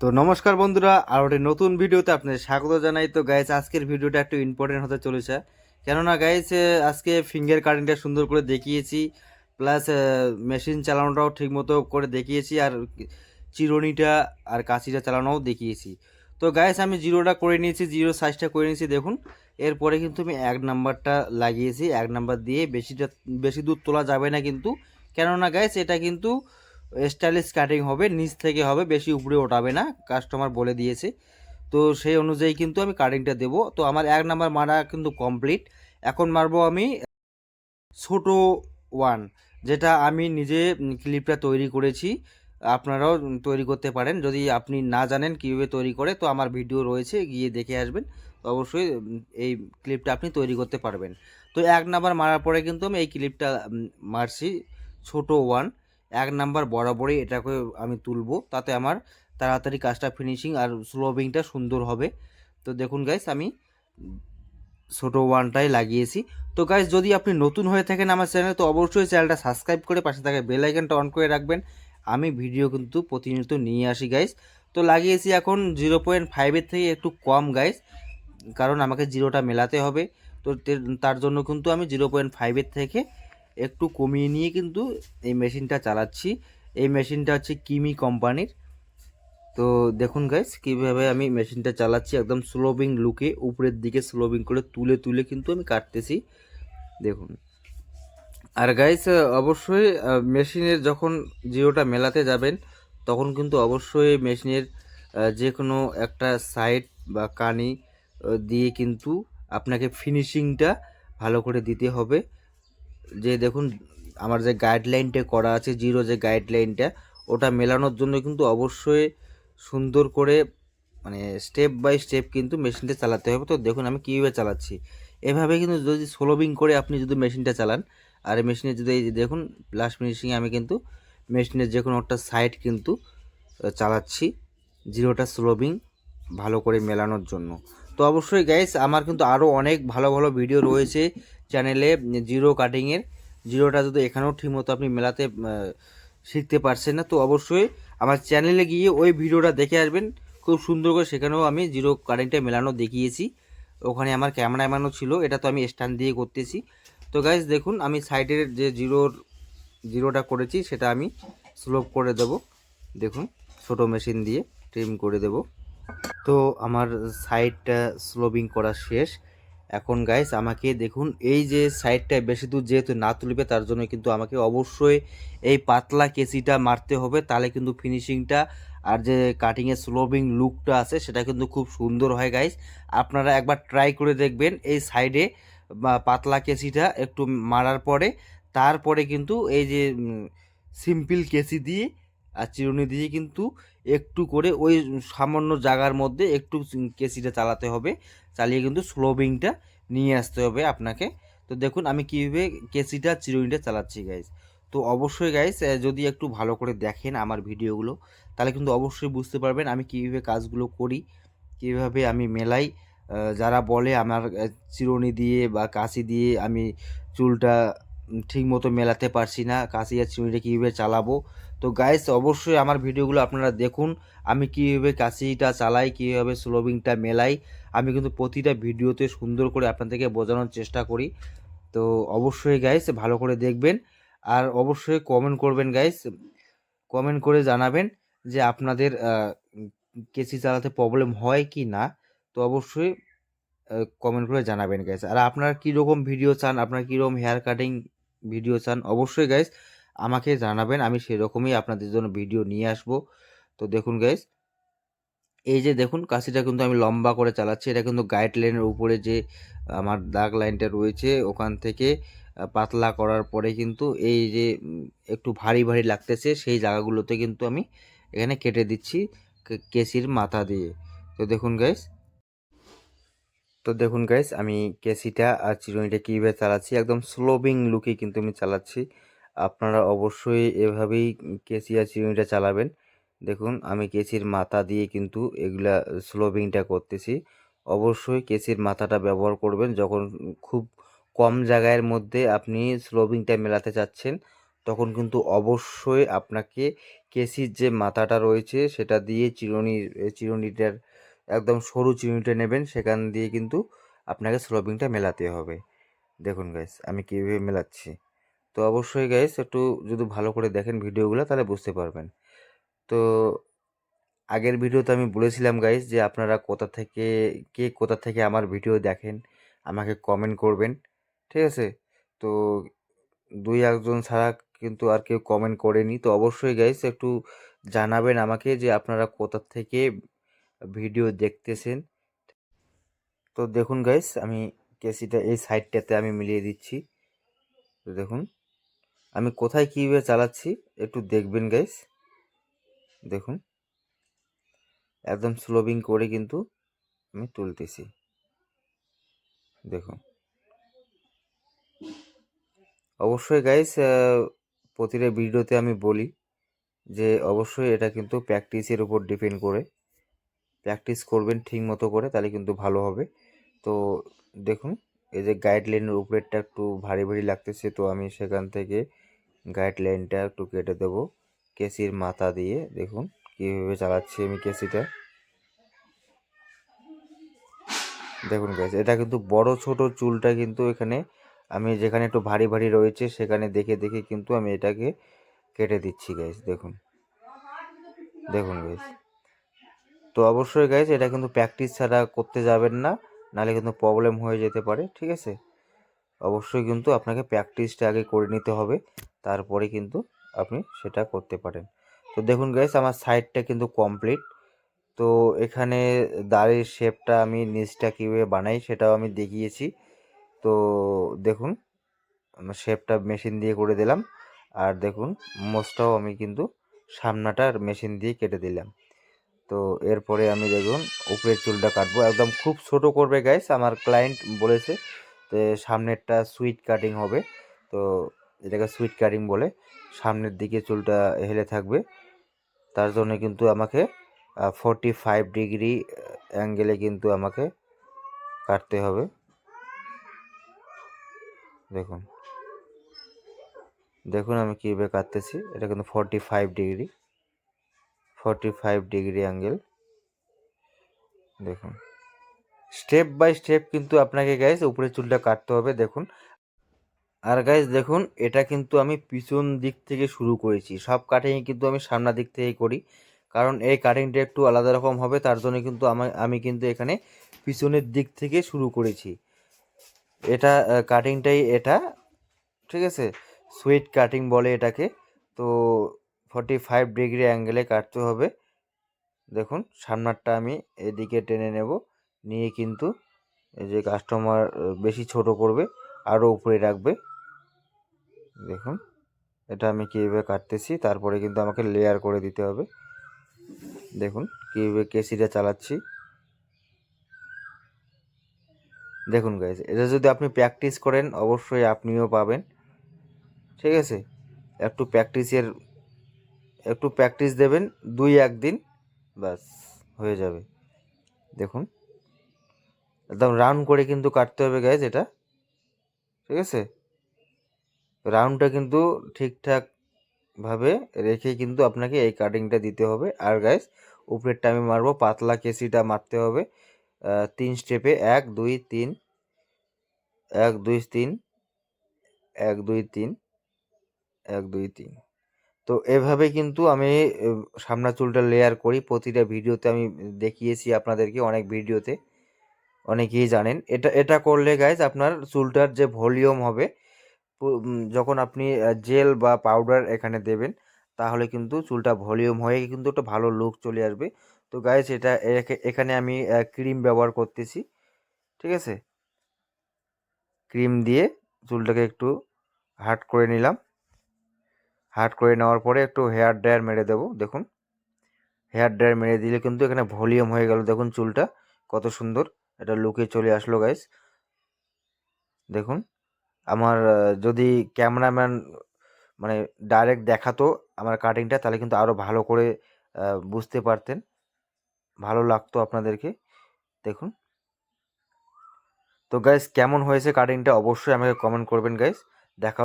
তো নমস্কার বন্ধুরা, আর একটি নতুন ভিডিওতে আপনাদের স্বাগত জানাই। তো গাইস আজকের ভিডিওটা একটু ইম্পর্টেন্ট হতে চলেছে। কেননা গাইস আজকে ফিঙ্গার কাটিংটা সুন্দর করে দেখিয়েছি প্লাস মেশিন চালানোটাও ঠিকমতো করে দেখিয়েছি, আর চিরুনিটা আর কাঁচিটা চালানোও দেখিয়েছি। তো গাইস আমি জিরোটা করে নিয়েছি জিরো সাইজটা করে নিয়েছি, দেখুন। এরপরে কিন্তু আমি এক নাম্বারটা লাগিয়েছি, এক নাম্বার দিয়ে বেশিটা, বেশি দূর তোলা যাবে না কিন্তু। কেননা গাইস এটা কিন্তু স্টাইলিশ কাটিং হবে, নিচ থেকে হবে, বেশি উপরে ওঠাবে না কাস্টমার বলে দিয়েছে। তো সেই অনুযায়ী কিন্তু আমি কাটিংটা দেবো। তো আমার এক নাম্বার মারা কিন্তু কমপ্লিট এখন মারবো আমি ছোট ওয়ান যেটা আমি নিজে ক্লিপটা তৈরি করেছি। আপনারাও তৈরি করতে পারেন। যদি আপনি না জানেন কীভাবে তৈরি করে, তো আমার ভিডিও রয়েছে, গিয়ে দেখে আসবেন। তো অবশ্যই এই ক্লিপটা আপনি তৈরি করতে পারবেন। তো এক নাম্বার মারার পরে কিন্তু আমি এই ক্লিপটা মারছি ছোট ওয়ান এক নাম্বার বরাবরই এটাকে আমি তুলবো। তাতে আমার তাড়াতাড়ি কাজটা ফিনিশিং আর স্লোবিংটা সুন্দর হবে। তো দেখুন গাইস আমি ছোট ওয়ানটাই লাগিয়েছি। তো গাইস যদি আপনি নতুন হয়ে থাকেন আমার চ্যানেলে তো অবশ্যই চ্যানেলটা সাবস্ক্রাইব করে পাশে থাকা বেল আইকনটা অন করে রাখবেন। আমি ভিডিও কিন্তু প্রতিনিয়ত নিয়ে আসি গাইস তো লাগিয়েছি এখন জিরো পয়েন্ট ফাইভের থেকে একটু কম গাইস কারণ আমাকে জিরোটা মেলাতে হবে। তো তার জন্য কিন্তু আমি জিরো পয়েন্ট ফাইভের থেকে একটু কমিয়ে নিয়ে কিন্তু এই মেশিনটা চালাচ্ছি। এই মেশিনটা হচ্ছে কিমি কোম্পানির। তো দেখুন গাইস কীভাবে আমি মেশিনটা চালাচ্ছি একদম স্লোবিং লুকে উপরের দিকে স্লোবিং করে তুলে তুলে কিন্তু আমি কাটতেছি। দেখুন। আর গাইস অবশ্যই মেশিনের যখন জিরোটা মেলাতে যাবেন, তখন কিন্তু অবশ্যই মেশিনের যে কোনো একটা সাইড বা কানি দিয়ে কিন্তু আপনাকে ফিনিশিংটা ভালো করে দিতে হবে। যে দেখুন, আমার যে গাইডলাইনটা করা আছে জিরো যে গাইডলাইনটা ওটা মেলানোর জন্য কিন্তু অবশ্যই সুন্দর করে মানে স্টেপ বাই স্টেপ কিন্তু মেশিনটা চালাতে হবে। তো দেখুন, আমি কীভাবে চালাচ্ছি? এভাবে কিন্তু যদি সোলোবিং করে আপনি যদি মেশিনটা চালান, আর মেশিনে যদি এই দেখুন লাস্ট ফিনিশিংয়ে আমি কিন্তু মেশিনের যে কোনো একটা সাইড কিন্তু চালাচ্ছি জিরোটা স্লোবিং ভালো করে মেলানোর জন্য। তো অবশ্যই গাইস আমার কিন্তু আরও অনেক ভালো ভালো ভিডিও রয়েছে চ্যানেলে জিরো কাটিংয়ের জিরোটা যদি এখানেও ঠিকমতো আপনি মেলাতে শিখতে পারছেন না, তো অবশ্যই আমার চ্যানেলে গিয়ে ওই ভিডিওটা দেখে আসবেন। খুব সুন্দর করে সেখানেও আমি জিরো কারেন্টে মেলানো দেখিয়েছি। ওখানে আমার ক্যামেরা এমানো ছিল, এটা তো আমি স্ট্যান্ড দিয়ে করতেছি। তো গাইজ দেখুন, আমি সাইডের যে জিরোর জিরোটা করেছি, সেটা আমি স্লোপ করে দেব। দেখুন, ছোট মেশিন দিয়ে ট্রিম করে দেব। তো আমার সাইডটা স্লোবিং করা শেষ। এখন গাইস আমাকে দেখুন, এই যে সাইডটা বেশি দূর যেহেতু না তুলবে, তার জন্য কিন্তু আমাকে অবশ্যই এই পাতলা কেসিটা মারতে হবে। তাহলে কিন্তু ফিনিশিংটা আর যে কাটিংয়ের স্লোবিং লুকটা আছে, সেটা কিন্তু খুব সুন্দর হয় গাইস আপনারা একবার ট্রাই করে দেখবেন এই সাইডে পাতলা কেসিটা একটু মারার পরে। তারপরে কিন্তু এই যে সিম্পল কেসি দিয়ে আর চিরুনি দিয়ে কিন্তু একটু করে ওই সামান্য জায়গার মধ্যে একটু কেসিটা চালাতে হবে। চালিয়ে কিন্তু স্লোবিংটা নিয়ে আসতে হবে আপনাকে। তো দেখুন আমি কীভাবে কেসিটা, চিরুনিটা চালাচ্ছি গাইজ তো অবশ্যই গাইজ যদি একটু ভালো করে দেখেন আমার ভিডিওগুলো, তাহলে কিন্তু অবশ্যই বুঝতে পারবেন আমি কীভাবে কাজগুলো করি, কীভাবে আমি মেলাই। যারা বলে আমার চিরুনি দিয়ে বা কাশি দিয়ে আমি চুলটা উম, ঠিক মতো মেলাতে পারছি না কাঁচি আর চিরুনিটা কীভাবে চালাবো? তো গাইস অবশ্যই আমার ভিডিওগুলো আপনারা দেখুন আমি কীভাবে কাঁচিটা চালাই কীভাবে স্লোবিংটা মেলাই আমি কিন্তু প্রতিটা ভিডিওতে সুন্দর করে আপনাদেরকে বোঝানোর চেষ্টা করি। তো অবশ্যই গাইস ভালো করে দেখবেন আর অবশ্যই কমেন্ট করবেন গাইস কমেন্ট করে জানাবেন যে আপনাদের কেসি চালাতে প্রবলেম হয় কি না? তো অবশ্যই কমেন্ট করে জানাবেন গাইস আর আপনারা কীরকম ভিডিও চান আপনারা কীরকম হেয়ার কাটিং ভিডিও চান, অবশ্যই গাইস আমাকে জানাবেন, আমি সেরকমই আপনাদের জন্য ভিডিও নিয়ে আসব। তো দেখুন গাইস এই যে দেখুন কাশিটা কিন্তু আমি লম্বা করে চালাচ্ছি, এটা কিন্তু গাইড লাইনের উপরে যে আমার দাগ লাইনটা রয়েছে, ওখান থেকে পাতলা করার পরে কিন্তু এই যে একটু ভারী ভারী লাগতেছে, সেই জায়গাগুলোতে কিন্তু আমি এখানে কেটে দিচ্ছি কেসির মাথা দিয়ে। তো দেখুন গাইস তো দেখুন গাইস আমি কেসিটা আর চিরুনিটা কীভাবে চালাচ্ছি, একদম স্লোবিং লুকে কিন্তু আমি চালাচ্ছি। আপনারা অবশ্যই এভাবেই কেসি আর চিরুনিটা চালাবেন। দেখুন, আমি কেসির মাথা দিয়ে কিন্তু এগুলা স্লোবিংটা করতেছি। অবশ্যই কেসির মাথাটা ব্যবহার করবেন যখন খুব কম জায়গার মধ্যে আপনি স্লোবিংটা মেলাতে চাচ্ছেন, তখন কিন্তু অবশ্যই আপনাকে কেসির যে মাথাটা রয়েছে সেটা দিয়ে চিরুনির, চিরুনিটার একদম সরু চিরুনিটা নেবেন, সেখান দিয়ে কিন্তু আপনাকে স্লোপিংটা মেলাতে হবে। দেখুন গাইস আমি কীভাবে মেলাচ্ছি। তো অবশ্যই গাইস একটু যদি ভালো করে দেখেন ভিডিওগুলো, তাহলে বুঝতে পারবেন। তো আগের ভিডিওতে আমি বলেছিলাম গাইস যে আপনারা কোথা থেকে, কে কোথা থেকে আমার ভিডিও দেখেন, আমাকে কমেন্ট করবেন, ঠিক আছে? তো দুই একজন ছাড়া কিন্তু আর কেউ কমেন্ট করেনি। তো অবশ্যই গাইস একটু জানাবেন আমাকে যে আপনারা কোথা থেকে ভিডিও দেখতেছেন। তো দেখুন গাইস আমি কেসিটা এই সাইডটাতে আমি মিলিয়ে দিচ্ছি। তো দেখুন, আমি কোথায় কীভাবে চালাচ্ছি একটু দেখবেন গাইস দেখুন, একদম স্লোবিং করে কিন্তু আমি তুলতেছি। দেখুন, অবশ্যই গাইস প্রতিটা ভিডিওতে আমি বলি যে, অবশ্যই এটা কিন্তু প্র্যাকটিসের উপর ডিপেন্ড করে। প্র্যাকটিস করবেন ঠিক মতো করে, তাহলে কিন্তু ভালো হবে। তো দেখুন, এই যে গাইডলাইনের উপরেরটা একটু ভারী ভারী লাগতেছে, তো আমি সেখান থেকে গাইডলাইনটা একটু কেটে দেবো। কেসির মাথা দিয়ে, দেখুন কীভাবে চালাচ্ছি আমি কেসিটা। দেখুন গাইজ এটা কিন্তু বড় ছোট চুলটা কিন্তু এখানে আমি যেখানে একটু ভারী ভারী রয়েছে, সেখানে দেখে দেখে কিন্তু আমি এটাকে কেটে দিচ্ছি গাইজ দেখুন। দেখুন গাইজ তো অবশ্যই গাইজ এটা কিন্তু প্র্যাকটিস ছাড়া করতে যাবেন না, নাহলে কিন্তু প্রবলেম হয়ে যেতে পারে, ঠিক আছে? অবশ্যই কিন্তু আপনাকে প্র্যাকটিসটা আগে করে নিতে হবে, তারপরে কিন্তু আপনি সেটা করতে পারেন। তো দেখুন গাইজ আমার সাইডটা কিন্তু কমপ্লিট তো এখানে দাড়ির শেপটা আমি নিচটা কীভাবে বানাই সেটাও আমি দেখিয়েছি। তো দেখুন শেপটা মেশিন দিয়ে করে দিলাম, আর দেখুন মোচটাও আমি কিন্তু সামনাটার মেশিন দিয়ে কেটে দিলাম। তো এরপরে আমি দেখুন, উপরের চুলটা কাটবো। একদম খুব ছোট করবে গাইস আমার ক্লায়েন্ট বলেছে। তো সামনেরটা সুইট কাটিং হবে। তো এটাকে সুইট কাটিং বলে। সামনের দিকে চুলটা হেলে থাকবে। তার জন্য কিন্তু আমাকে ফোরটি ফাইভ ডিগ্রি অ্যাঙ্গেলে কিন্তু আমাকে কাটতে হবে। দেখুন। দেখুন আমি কীভাবে কাটতেছি। এটা কিন্তু forty five degree forty five degree angle দেখুন। স্টেপ বাই স্টেপ কিন্তু আপনাকে গাইজ উপরে চুলটা কাটতে হবে, দেখুন। আর গাইজ দেখুন, এটা কিন্তু আমি পিছন দিক থেকে শুরু করেছি। সব কাটিংই কিন্তু আমি সামনের দিক থেকেই করি। কারণ এই কাটিংটা একটু আলাদা রকম হবে, তার জন্য কিন্তু আমি কিন্তু এখানে পিছনের দিক থেকে শুরু করেছি। এটা কাটিংটাই এটা, ঠিক আছে? সুইট কাটিং বলে এটাকে। তো ফর্টি ফাইভ ডিগ্রি অ্যাঙ্গেলে কাটতে হবে। দেখুন, সামনারটা আমি এদিকে টেনে নেব। নিয়ে কিন্তু এই যে কাস্টমার বেশি ছোট করবে আরও উপরে রাখবে। দেখুন, এটা আমি কীভাবে কাটতেছি, তারপরে কিন্তু আমাকে লেয়ার করে দিতে হবে। দেখুন, কীভাবে কেসিটা চালাচ্ছি। দেখুন গাইজ এটা যদি আপনি প্র্যাকটিস করেন, অবশ্যই আপনিও পাবেন। ঠিক আছে? একটু প্র্যাকটিসের একটু প্র্যাকটিস দেবেন, দুই একদিন, ব্যাস, হয়ে যাবে। দেখুন, একদম রাউন্ড করে কিন্তু কাটতে হবে গ্যাস এটা, ঠিক আছে? রাউন্ডটা কিন্তু ঠিকঠাকভাবে রেখে কিন্তু আপনাকে এই কাটিংটা দিতে হবে। আর গাইজ উপরেরটা আমি মারবো, পাতলা কেসিটা মারতে হবে। তিন স্টেপে এক, দুই, তিন, এক, দুই, তিন, এক, দুই, তিন, এক, দুই, তিন। তো এভাবে কিন্তু আমি সামনা চুলটা লেয়ার করি। প্রতিটা ভিডিওতে আমি দেখিয়েছি আপনাদেরকে, অনেক ভিডিওতে। অনেকেই জানেন। এটা এটা করলে গাইজ আপনার চুলটার যে ভলিউম হবে যখন আপনি জেল বা পাউডার এখানে দেবেন, তাহলে কিন্তু চুলটা ভলিউম হয়ে কিন্তু একটা ভালো লুক চলে আসবে। তো গাইজ এটা এখানে আমি ক্রিম ব্যবহার করতেছি। ঠিক আছে? ক্রিম দিয়ে চুলটাকে একটু হার্ড করে নিলাম। হার্ড করে নেওয়ার পরে একটু হেয়ার ড্রায়ার মেরে দেবো, দেখুন। হেয়ার ড্রায়ার মেরে দিলে কিন্তু এখানে ভলিউম হয়ে গেল, দেখুন চুলটা কত সুন্দর, এটা লুকে চলে আসলো গাইস। দেখুন, আমার যদি ক্যামেরাম্যান মানে ডাইরেক্ট দেখাতো আমার কাটিংটা, তাহলে কিন্তু আরও ভালো করে বুঝতে পারতেন। ভালো লাগতো আপনাদেরকে, দেখুন। তো গাইস, কেমন হয়েছে কাটিংটা অবশ্যই আমাকে কমেন্ট করবেন গাইস। দেখা